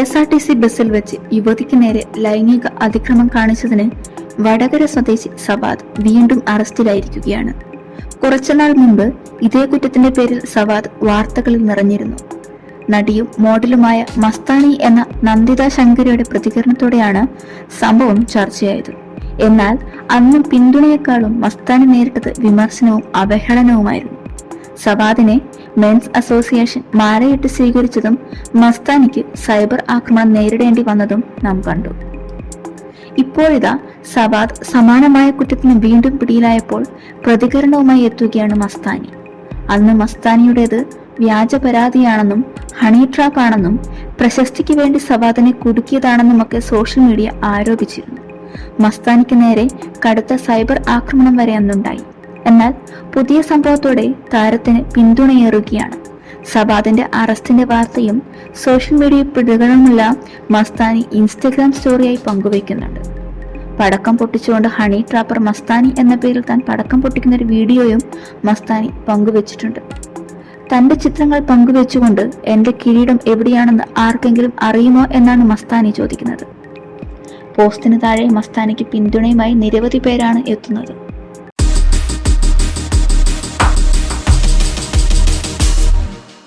S R T C ബസ്സിൽ വെച്ച് യുവതിക്ക് നേരെ ലൈംഗിക അതിക്രമം കാണിച്ചതിന് വടകര സ്വദേശി സവാദ് വീണ്ടും അറസ്റ്റിലായിരിക്കുകയാണ്. കുറച്ചുനാൾ മുമ്പ് ഇതേ കുറ്റത്തിന്റെ പേരിൽ സവാദ് വാർത്തകളിൽ നിറഞ്ഞിരുന്നു. നടിയും മോഡലുമായ മസ്താനി എന്ന നന്ദിത ശങ്കരയുടെ പ്രതികരണത്തോടെയാണ് സംഭവം ചർച്ചയായത്. എന്നാൽ അന്നും പിന്തുണയെക്കാളും മസ്താനി നേരിട്ടത് വിമർശനവും അവഹേളനവുമായിരുന്നു. സവാദിനെ മെൻസ് അസോസിയേഷൻ മാരയിട്ട് സ്വീകരിച്ചതും മസ്താനിക്ക് സൈബർ ആക്രമണം നേരിടേണ്ടി വന്നതും നാം കണ്ടു. ഇപ്പോഴിതാ സവാദ് സമാനമായ കുറ്റത്തിന് വീണ്ടും പിടിയിലായപ്പോൾ പ്രതികരണവുമായി എത്തുകയാണ് മസ്താനി. അന്ന് മസ്താനിയുടേത് വ്യാജ പരാതിയാണെന്നും ഹണി ട്രാപ്പ് ആണെന്നും പ്രശസ്തിക്ക് വേണ്ടി സവാദിനെ കുടുക്കിയതാണെന്നുമൊക്കെ സോഷ്യൽ മീഡിയ ആരോപിച്ചിരുന്നു. മസ്താനിക്ക് നേരെ കടുത്ത സൈബർ ആക്രമണം വരെ അന്നുണ്ടായി. എന്നാൽ പുതിയ സംഭവത്തോടെ താരത്തിന് പിന്തുണയേറുകയാണ്. സബാദിന്റെ അറസ്റ്റിന്റെ വാർത്തയും സോഷ്യൽ മീഡിയ പ്രതികരണമുള്ള മസ്താനി ഇൻസ്റ്റഗ്രാം സ്റ്റോറിയായി പങ്കുവയ്ക്കുന്നുണ്ട്. പടക്കം പൊട്ടിച്ചുകൊണ്ട് ഹണി ട്രാപ്പർ മസ്താനി എന്ന പേരിൽ താൻ പടക്കം പൊട്ടിക്കുന്ന ഒരു വീഡിയോയും മസ്താനി പങ്കുവച്ചിട്ടുണ്ട്. തന്റെ ചിത്രങ്ങൾ പങ്കുവെച്ചുകൊണ്ട് എന്റെ കിരീടം എവിടെയാണെന്ന് ആർക്കെങ്കിലും അറിയുമോ എന്നാണ് മസ്താനി ചോദിക്കുന്നത്. പോസ്റ്റിന് താഴെ മസ്താനിക്ക് പിന്തുണയുമായി നിരവധി പേരാണ് എത്തുന്നത്.